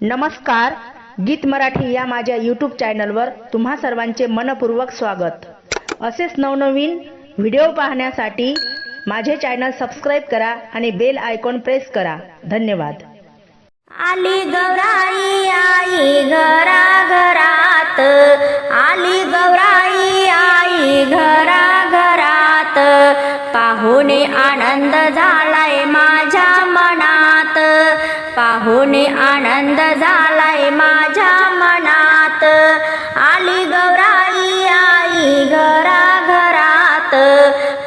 नमस्कार गीत मराठी या माझ्या यूट्यूब चॅनलवर तुम्हा सर्वांचे मनपूर्वक स्वागत. असेच नवनवीन व्हिडिओ पाहण्यासाठी माझे चॅनल सबस्क्राईब करा आणि बेल आयकॉन प्रेस करा. धन्यवाद. आली गौराई आई घरा घरात आली गौराई आई घरा घरात पाहुणे आनंद झाला. पाहुणे आनंद झालाय माझ्या मनात. आली गौराई आई घरा घरात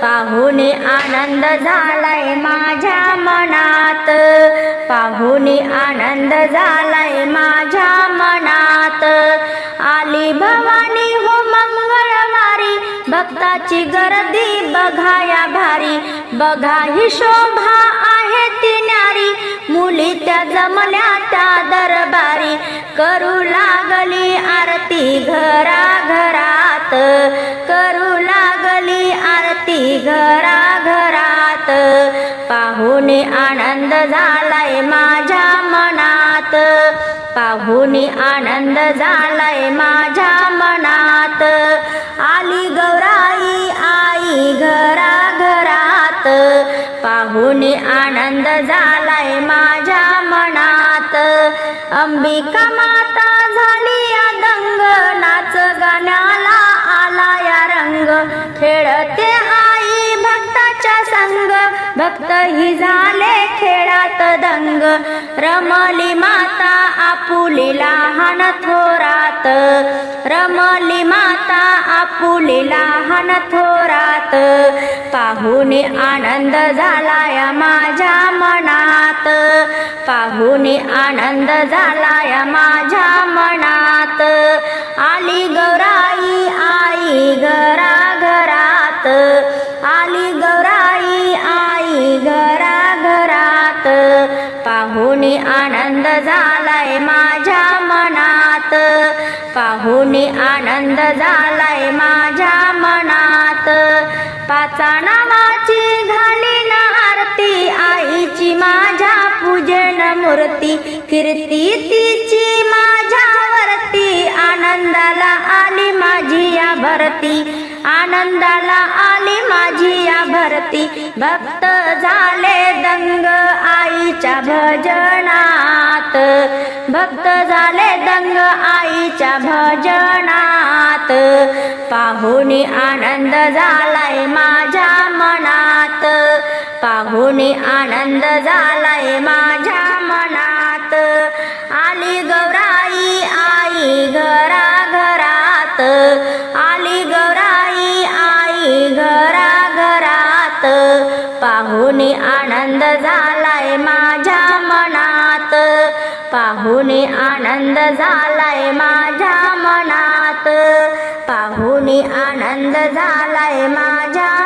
पाहुणे आनंद झालाय माझ्या मनात. पाहुणे आनंद झालाय माझ्या मनात. आली भवानी हो मंगळवारी भक्ताची गर्दी बघाया भारी. बघा ही शोभा आहे ती न्यारी. त्या जमल्या त्या दरबारी करू लागली आरती घरा घरात करू लागली आरती घरा घरात पाहुणे आनंद झालाय माझ्या मनात. पाहुणे आनंद झालाय माझ्या मनात. आली गौराई आई घरा घरात पाहुणे आनंद झालाय माझ्या अंबिका माता झाली या दंग नाच गाण्याला आला या रंग. खेळते आई भक्ताच्या संग भक्त ही झाले खेळात दंग. रमली माता आपुली लहान थोरात. रमली माता आपुली लहान थोरात. पाहुणे आनंद झाला या माझ्या मना पाहुणे आनंद झाला या माझ्या मनात. आली गौराई आई घरा घरात आली गौराई आई घरा घरात पाहुणे आनंद झालाय माझ्या मनात. पाहुणे आनंद झालाय माझ्या मूर्ती कीर्ती तिची माझ्यावरती. आनंदाला आली माझी या भरती. आनंदाला आली माझी या भरती. भक्त झाले दंग आईच्या भजनात. भक्त झाले दंग आईच्या भजनात. पाहुनी आनंद झालाय माझ्या मनात. पाहुनी आनंद झालाय माझ्या झालाय माझ्या मनात. पाहुणे आनंद झालाय माझ्या मनात. पाहुणे आनंद झालाय माझ्या